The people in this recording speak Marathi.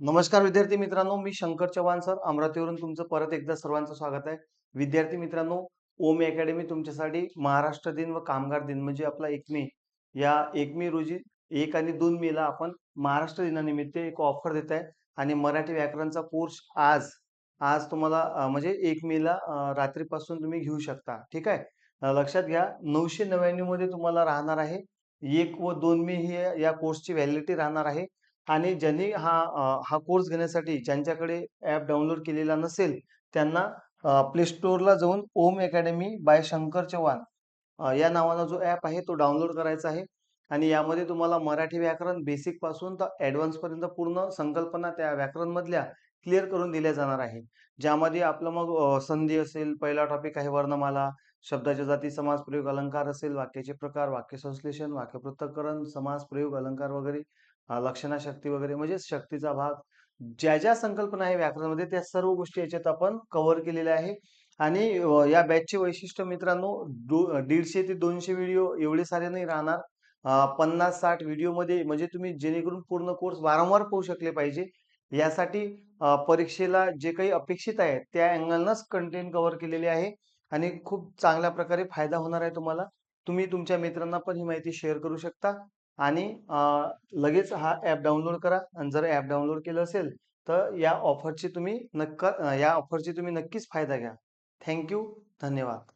नमस्कार विद्यार्थी मित्रांनो मी शंकर चव्हाण सर अमरावतीवरून तुमचं परत एकदा सर्वांचं स्वागत आहे. विद्यार्थी मित्रांनो ओम अकॅडमी तुमच्यासाठी महाराष्ट्र दिन व कामगार दिन म्हणजे आपला एक मे. या एक मे रोजी एक आणि दोन मे ला आपण महाराष्ट्र दिनानिमित्त एक ऑफर देत आहे आणि मराठी व्याकरणचा कोर्स आज आज तुम्हाला म्हणजे एक मे ला रात्रीपासून तुम्ही घेऊ शकता. ठीक आहे? लक्षात घ्या नऊशे नव्याण्णवमध्ये तुम्हाला राहणार आहे. एक व दोन मे ही या कोर्सची व्हॅलिडिटी राहणार आहे. आणि ज्यांनी हा अ, हा कोर्स घेण्यासाठी ज्यांच्याकडे ॲप डाउनलोड केलेला नसेल त्यांना प्ले स्टोअरला जाऊन ओम अकॅडमी बाय शंकर चव्हाण अ, या नावाचा जो ॲप आहे तो डाउनलोड करायचा आहे. आणि यामध्ये तुम्हाला मराठी व्याकरण बेसिकपासून तर ॲडव्हान्स पर्यंत पूर्ण संकल्पना त्या व्याकरण मधल्या क्लिअर करून दिल्या जाणार आहे. ज्यामध्ये आपलं मग अ, संधी असेल पहिला टॉपिक आहे वर्णमाला शब्दाच्या जाती समास प्रयोग अलंकार असेल वाक्याचे प्रकार वाक्य संश्लेषण वाक्य पृथक्करण समास प्रयोग अलंकार वगैरे. लक्षणा शक्ती वगैरे म्हणजे शक्तीचा भाग. ज्या ज्या संकल्पना आहे व्याकरणामध्ये त्या सर्व गोष्टी याच्यात आपण कव्हर केलेल्या आहे. आणि या बॅचचे वैशिष्ट्य मित्रांनो दीडशे ते दोनशे व्हिडिओ एवढे सारे नाही राहणार. पन्नास साठ व्हिडिओमध्ये म्हणजे तुम्ही जेणेकरून पूर्ण कोर्स वारंवार पाहू शकले पाहिजे. यासाठी परीक्षेला जे काही अपेक्षित आहे त्या अँगलनंच कंटेंट कव्हर केलेले आहे. आणि खूप चांगल्या प्रकारे फायदा होणार आहे तुम्हाला. तुम्ही तुमच्या मित्रांना पण ही माहिती शेअर करू शकता. आणि लगेच हा ॲप डाउनलोड करा आणि जर ॲप डाउनलोड केलं असेल तर या ऑफरची तुम्ही नक्का या ऑफरची तुम्ही नक्कीच फायदा घ्या. Thank you. धन्यवाद.